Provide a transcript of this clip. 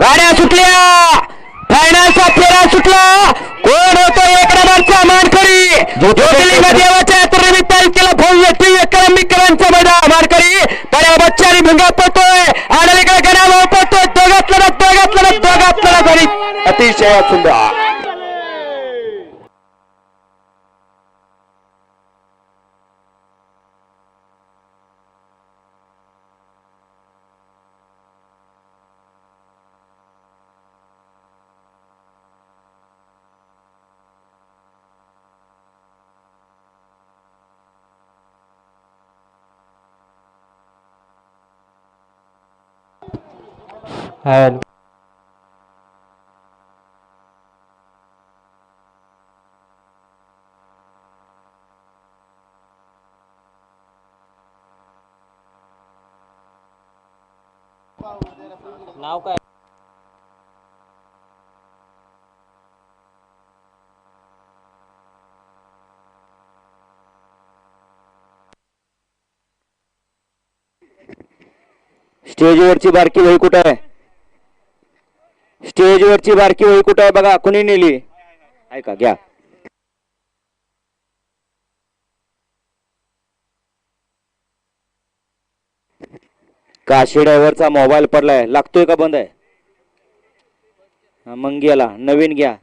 गाड्या सुटल्या. फायनान्सचा फेरा सुटला. कोण होतो एक नंबरचा मानकरी ज्योतिर्लिंग देवाच्या यात्रेनिमित्त केला भव्य दिव्य करंबीकरांचा मैदान. मानकरी पण बच्चारी भुंगा पडतोय. आणि इकडे गणा भाऊ पडतोय. दोघात लढत दोघात लढत दोघात लढत आणि अतिशय सुंदर. नाव काय? स्टेजवरची बारकी वही कुठं आहे? स्टेजवरची बारकी होई कुठं बघा कुणी नेली? ऐका घ्या. काशी ड्रायव्हरचा मोबाईल पडलाय? लागतोय का बंद आहे? हा, मग गेला. नवीन घ्या.